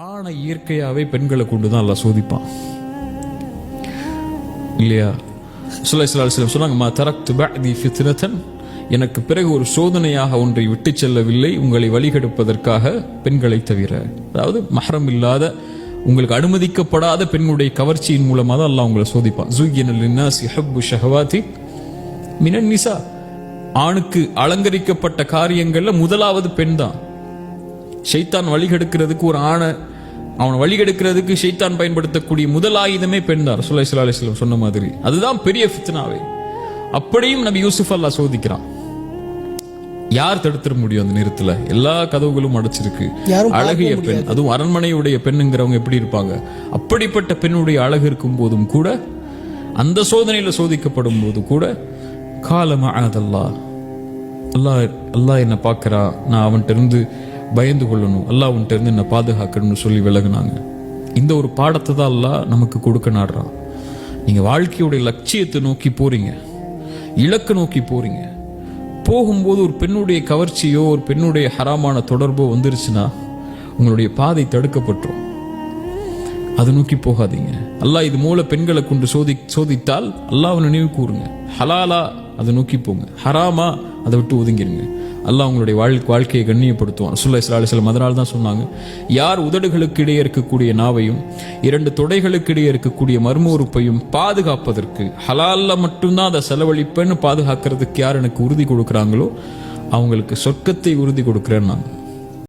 ஆணை இயற்கையாகவே பெண்களை கொண்டு தான் எல்லாம் சோதிப்பான். இல்லையா? சுல்லை சிலம் சொன்னாங்க மா தரக்து பஅதி ஃபித்னதன். எனக்கு பிறகு ஒரு சோதனையாக ஒன்றை விட்டு செல்லவில்லை உங்களை வழிகெடுப்பதற்காக பெண்களை தவிர. அதாவது மஹரம் இல்லாத உங்களுக்கு அனுமதிக்கப்படாத பெண்ணுடைய கவர்ச்சியின் மூலமாக தான் எல்லாம் உங்களை சோதிப்பான். ஜுய்யனல் ஹப்பு ஷஹவாதி மினன் நிசா. ஆணுக்கு அலங்கரிக்கப்பட்ட காரியங்களில் முதலாவது பெண் தான். ஷைத்தான் வழிகெடுக்கிறதுக்கு ஒரு ஆணை. அவனை வழிகெடுக்கிறதுக்கு ஷைத்தான் பயன்படுத்தக்கூடிய முதல் ஆயுதமே பெண் தான் ரசூலுல்லாஹி ஸல்லல்லாஹு அலைஹி வஸல்லம் சொன்ன மாதிரி. அதுதான் பெரிய ஃபித்னாவே. அப்படியும் நபி யூசுப் அல்லாஹ் சோதிக்கிறான். யார் தடுத்துட முடியும் அந்த நேரத்துல? எல்லா கதவுகளும் அடைச்சிருக்கு. அழகிய பெண் அதுவும் அரண்மனையுடைய பெண்ணுங்கிறவங்க எப்படி இருப்பாங்க? அப்படிப்பட்ட பெண்ணுடைய அழகு இருக்கும் போதும் கூட அந்த சோதனையில சோதிக்கப்படும் போது கூட காலமா அதல்லா அல்லாஹ் அல்லாஹ் என்ன பார்க்கறான் நான் அவன்கிட்ட இருந்து பயந்து கொள்ளணும். அல்லாஹ் உன்ட்டேருந்து என்னை பாதுகாக்கணும்னு சொல்லி விலகுனாங்க. இந்த ஒரு பாடத்தை தான் அல்லாஹ் நமக்கு கொடுக்க நாடுறான். நீங்கள் வாழ்க்கையுடைய லட்சியத்தை நோக்கி போறீங்க. இலக்கு நோக்கி போறீங்க. போகும்போது ஒரு பெண்ணுடைய கவர்ச்சியோ ஒரு பெண்ணுடைய ஹராமான தொடர்போ வந்துருச்சுன்னா உங்களுடைய பாதை தடுக்கப்பட்டுரும். அதை நோக்கி போகாதீங்க. அல்லாஹ் இது மூல பெண்களை கொண்டு சோதி சோதித்தால் அல்லாஹ் நினைவு கூறுங்க. ஹலாலா அதை நோக்கி போங்க. ஹராமா அதை விட்டு ஒதுங்கிருங்க. அல்லாஹ் அவங்களுடைய வாழ்க்கை வாழ்க்கையை கண்ணியப்படுத்துவான். சுல்லா இஸ்லா அலிஸ்லாம் அதனால தான் சொன்னாங்க யார் உதடுகளுக்கு இடையே இருக்கக்கூடிய நாவையும் இரண்டு தொடைகளுக்கு இடையே இருக்கக்கூடிய மர்ம உறுப்பையும் பாதுகாப்பதற்கு ஹலாலில் மட்டும்தான் அதை செலவழிப்பேன்னு பாதுகாக்கிறதுக்கு யார் எனக்கு உறுதி கொடுக்குறாங்களோ அவங்களுக்கு சொர்க்கத்தை உறுதி கொடுக்குறேன்னு